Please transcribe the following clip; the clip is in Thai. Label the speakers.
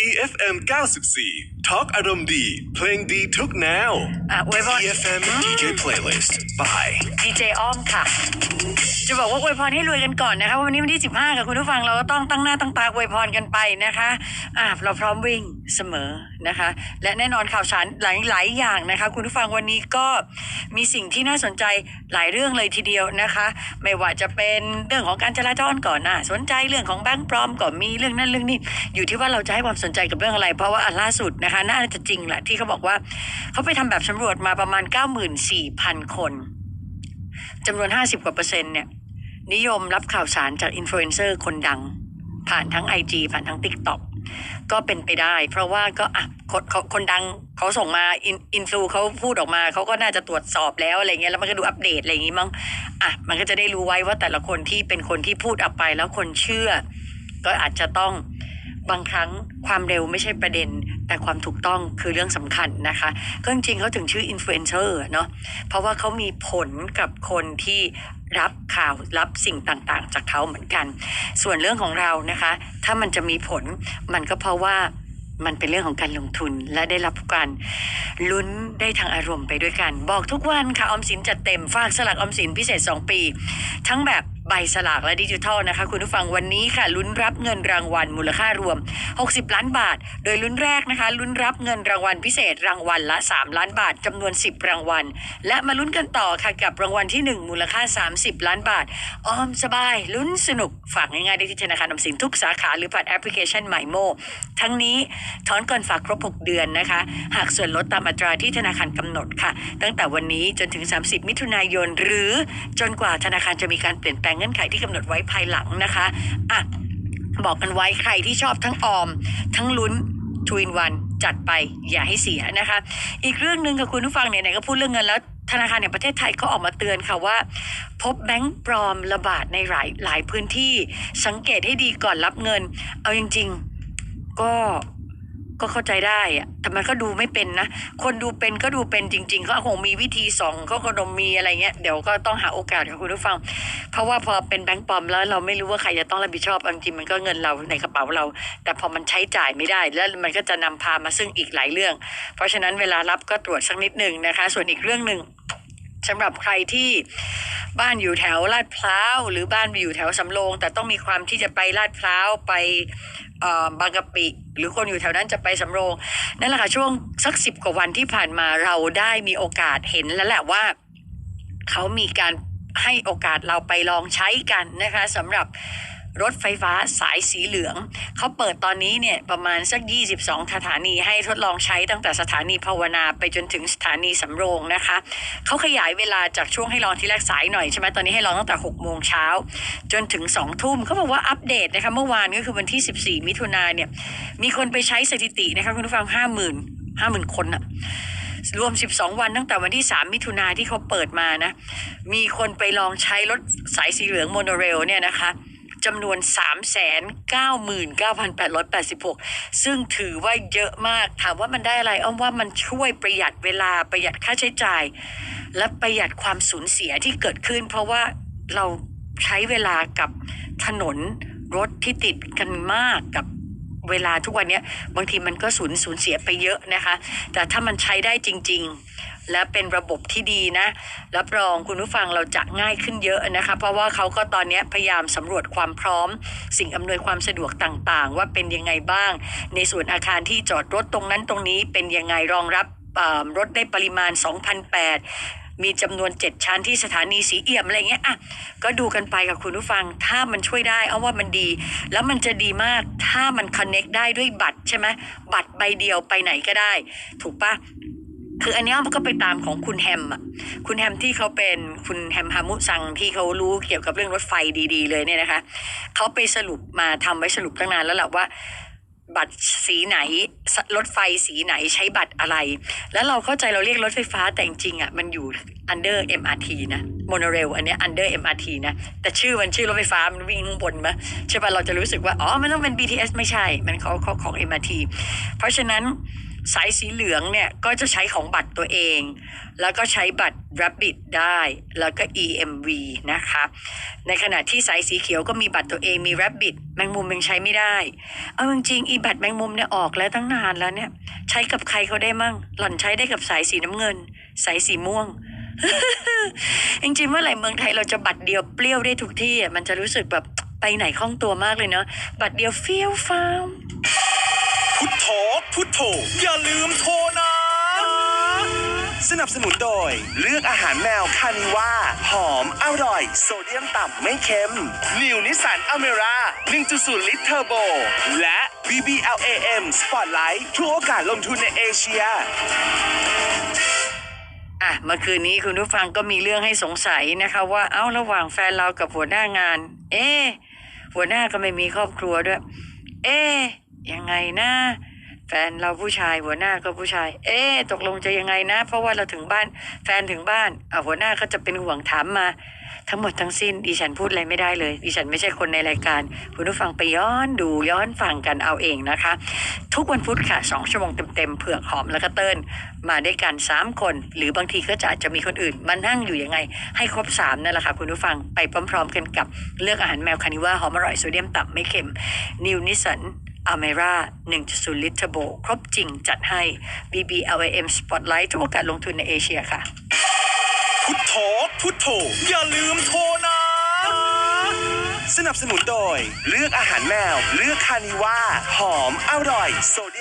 Speaker 1: EFM 94 Talk อารมณ์ดี เพลงดีทุกแนว
Speaker 2: อะอวยพร
Speaker 1: EFM DJ Playlist by
Speaker 2: ดีเจอ้อมค่ะ จะบอกว่าอวยพรให้รวยกันก่อนนะคะวันนี้วันที่ 15ค่ะคุณผู้ฟังเราก็ต้องตั้งหน้าตั้งตาอวยพรกันไปนะคะอะเราพร้อมวิ่งเสมอนะคะ และแน่นอนข่าวสารหลายหลายๆอย่างนะคะ คุณผู้ฟังวันนี้ก็มีสิ่งที่น่าสนใจหลายเรื่องเลยทีเดียวนะคะ ไม่ว่าจะเป็นเรื่องของการจราจรก่อนนะสนใจเรื่องของแบงก์ปลอมก็มีเรื่องนั้นเรื่องนี้อยู่ที่ว่าเราจะให้ความสนใจกับเรื่องอะไร เพราะว่าอันล่าสุดนะคะน่าจะจริงแหละที่เขาบอกว่าเขาไปทำแบบสำรวจมาประมาณ 94,000 คนจำนวน 50 กว่าเปอร์เซ็นต์เนี่ย นิยมรับข่าวสารจากอินฟลูเอนเซอร์คนดัง ผ่านทั้ง IG ผ่านทั้ง TikTok ก็เป็นไปได้ เพราะว่าก็อะคนคนดังเขาส่งมาอินอินฟลูเขาพูดออกมาเขาก็น่าจะตรวจสอบแล้วอะไรเงี้ยแล้วมันก็ดูอัปเดตอะไรอย่างงี้มั้งอะมันก็จะได้รู้ไว้ว่าแต่ละคนที่เป็นคนที่พูดออกไปแล้วคนเชื่อ ก็อาจจะต้อง บางครั้งความเร็วไม่ใช่ประเด็น แต่ความถูกต้องคือเรื่องสำคัญนะคะ ก็จริงๆเขาถึงชื่ออินฟลูเอนเซอร์เนาะเพราะว่าเขามีผลกับคนที่รับข่าวรับสิ่งต่างๆ จากเขาเหมือนกัน ส่วนเรื่องของเรานะคะ ถ้ามันจะมีผลมันก็เพราะว่ามันเป็นเรื่องของการลงทุนและได้รับการลุ้นได้ทางอารมณ์ไปด้วยกัน บอกทุกวันค่ะออมสินจัดเต็มฝากสลักออมสินพิเศษ 2 ปี ทั้งแบบ ใบสลากและดิจิทัลนะคะ คุณผู้ฟังวันนี้ค่ะลุ้นรับเงินรางวัลมูลค่ารวม 60 ล้านบาท โดยลุ้นแรกนะคะ ลุ้นรับเงินรางวัลพิเศษรางวัลละ 3 ล้านบาทจำนวน 10 รางวัล และมาลุ้นกันต่อค่ะกับรางวัลที่ 1 มูลค่า 30 ล้านบาท ออมสบายลุ้นสนุกฝากง่ายๆได้ที่ธนาคารออมสินทุกสาขาหรือผ่านแอปพลิเคชัน My Mo ทั้งนี้ถอนก่อนฝากครบ 6 เดือนนะคะ หากส่วนลดตามอัตราที่ธนาคารกำหนดค่ะ ตั้งแต่วันนี้จนถึง 30 มิถุนายน หรือจนกว่าธนาคารจะมีการเปลี่ยนแปลงเงื่อนไขที่กำหนดไว้ภายหลังนะคะอะบอกกันไว้ใครที่ชอบทั้งออม ทั้งลุ้นทวินวันจัดไปอย่าให้เสียนะคะ อีกเรื่องหนึ่งค่ะคุณผู้ฟังเนี่ยไหนก็พูดเรื่องเงินแล้วธนาคารแห่งประเทศไทยก็ออกมาเตือนค่ะว่า พบแบงก์ปลอมระบาดในหลายหลายพื้นที่สังเกตให้ดีก่อนรับเงิน เอาจริง ๆ ก็ ก็เข้าใจได้อะแต่มันก็ดูไม่เป็นนะ คนดูเป็นก็ดูเป็นจริงๆเขาคงมีวิธีสองเขาคงมีอะไรเงี้ย เดี๋ยวก็ต้องหาโอกาสค่ะคุณผู้ฟัง เพราะว่าพอเป็นแบงก์ปลอมแล้วเราไม่รู้ว่าใครจะต้องรับผิดชอบบางทีมันก็เงินเราในกระเป๋าเรา แต่พอมันใช้จ่ายไม่ได้ แล้วมันก็จะนำพามาซึ่งอีกหลายเรื่อง เพราะฉะนั้นเวลารับก็ตรวจสักนิดหนึ่งนะคะ ส่วนอีกเรื่องหนึ่ง สำหรับใครที่บ้านอยู่แถวลาดพร้าวหรือบ้านอยู่แถวสำโรง แต่ต้องมีความที่จะไปลาดพร้าวไปบางกะปิ หรือคนอยู่แถวนั้นจะไปสำโรงนั่นแหละค่ะช่วงสักสิบกว่าวันที่ผ่านมาเราได้มีโอกาสเห็นแล้วแหละว่า เขามีการให้โอกาสเราไปลองใช้กันนะคะสำหรับ รถไฟฟ้าสายสีเหลือง เขาเปิดตอนนี้เนี่ยประมาณสัก 22 สถานีให้ทดลองใช้ตั้งแต่สถานีภาวนาไปจนถึงสถานีสำโรงนะคะ เขาขยายเวลาจากช่วงให้ลองที่แรกสายหน่อยใช่ไหมตอนนี้ให้ลองตั้งแต่ 6 โมงเช้า จนถึง 2 ทุ่มเขาบอกว่าอัปเดตนะคะเมื่อวานก็คือวันที่ 14 มิถุนาเนี่ยมีคนไปใช้สถิตินะคะคุณผู้ฟัง 50,000 50,000 คนอะรวม 12 วันตั้งแต่วันที่ 3 มิถุนาที่เขาเปิดมานะ มีคนไปลองใช้รถสายสีเหลืองโมโนเรลเนี่ยนะคะ จำนวน 399,886 ซึ่งถือว่าเยอะมาก ถามว่ามันได้อะไรอ้อมว่ามันช่วยประหยัดเวลาประหยัดค่าใช้จ่าย และประหยัดความสูญเสียที่เกิดขึ้น เพราะว่าเราใช้เวลากับถนนรถที่ติดกันมากกับเวลาทุกวันนี้บางทีมันก็สูญสูญเสียไปเยอะนะคะ แต่ถ้ามันใช้ได้จริง ๆ และเป็นระบบที่ดีนะ รับรองคุณผู้ฟังเราจะง่ายขึ้นเยอะนะคะ เพราะว่าเขาก็ตอนนี้พยายามสำรวจความพร้อม สิ่งอำนวยความสะดวกต่างๆ ว่าเป็นยังไงบ้าง ในส่วนอาคารที่จอดรถตรงนั้นตรงนี้เป็นยังไงรองรับรถได้ปริมาณ 2,008มีจำนวน 7 ชั้นที่สถานีสีเอี่ยมอะไรเงี้ยอะก็ดูกันไปกับคุณผู้ฟัง ถ้ามันช่วยได้เอาว่ามันดี แล้วมันจะดีมากถ้ามันคอนเน็กได้ด้วยบัตรใช่ไหมบัตรใบเดียวไปไหนก็ได้ ถูกปะ คืออันนี้มันก็ไปตามของคุณแฮมอะคุณแฮมที่เขาเป็นคุณแฮมฮามุซังที่เขารู้เกี่ยวกับเรื่องรถไฟดี ๆ เลยเนี่ยนะคะเขาไปสรุปมาทำไว้สรุปตั้งนานแล้วแหละว่าบัตรสีไหนรถไฟสีไหนใช้บัตรอะไร แล้วเราเข้าใจเราเรียกรถไฟฟ้าแต่จริงอะมันอยู่ under MRT นะโมโนเรลอันนี้ under MRT นะแต่ชื่อมันชื่อรถไฟฟ้ามันวิ่งข้างบนมะใช่ปะเราจะรู้สึกว่า อ๋อมันต้องเป็น BTS ไม่ใช่ มันเขาเขาของ MRT เพราะฉะนั้น สายสีเหลืองเนี่ยก็จะใช้ของบัตรตัวเอง แล้วก็ใช้บัตร Rabbit ได้ แล้วก็ EMV นะคะ ในขณะที่สายสีเขียวก็มีบัตรตัวเองมี Rabbit แมงมุมยังใช้ไม่ได้ เอาจริงๆอีบัตรแมงมุมเนี่ยออกแล้วตั้งนานแล้วเนี่ย ใช้กับใครเขาได้มั่ง หล่อนใช้ได้กับสายสีน้ำเงิน สายสีม่วงจริงๆเมื่อไหร่เมืองไทยเราจะบัตรเดียวเปรี้ยวได้ทุกที่อะมันจะรู้สึกแบบ ไปไหนคล่องตัวมากเลยเนาะบัตรเดียวเฟี้ยวฟ้าว
Speaker 1: พุทโธพุทโธอย่าลืมโทรนะ สนับสนุนโดย เลือกอาหารแมวคานิว่า หอมอร่อย โซเดียมต่ำไม่เค็ม นิวนิสันอเมร่า1.0 ลิตรเทอร์โบ และ BBLAM Spotlight ทุกโอกาสลงทุนในเอเชีย
Speaker 2: อะเมื่อคืนนี้คุณผู้ฟังก็มีเรื่องให้สงสัยนะคะ ว่าเอ้าระหว่างแฟนเรากับหัวหน้างาน เอ๊ะ หัวหน้าก็ไม่มีครอบครัวด้วย เอ๊ะยังไงนะ แฟนเราผู้ชายหัวหน้าก็ผู้ชาย เอ๊ตกลงจะยังไงนะ เพราะว่าเราถึงบ้าน แฟนถึงบ้านอะหัวหน้าก็จะเป็นห่วงถามมา ทั้งหมดทั้งสิ้นดิฉันพูดอะไรไม่ได้เลย ดิฉันไม่ใช่คนในรายการคุณผู้ฟังไปย้อนดูย้อนฟังกันเอาเองนะคะ ทุกวันพุธค่ะสองชั่วโมงเต็มๆเผือกหอมแล้วก็เติ้ลมาด้วยกันสามคน หรือบางทีก็จะอาจจะมีคนอื่นมานั่งอยู่ยังไง ให้ครบสามนั่นแหละค่ะคุณผู้ฟังไปพร้อม ๆ กันกับเลือกอาหารแมวคานิว่าหอมอร่อยโซเดียมต่ำไม่เค็มนิวนิสัน อเมร่า1.0 ลิตรโบ ครบจริงจัดให้ BBLAM Spotlight ทุกโอกาสลงทุนในเอเชียค่ะ
Speaker 1: พุทโธพุทโธอย่าลืมโทรนะ สนับสนุนโดย เลือกอาหารแมว เลือกคานิว่า หอม อร่อย โซเดียม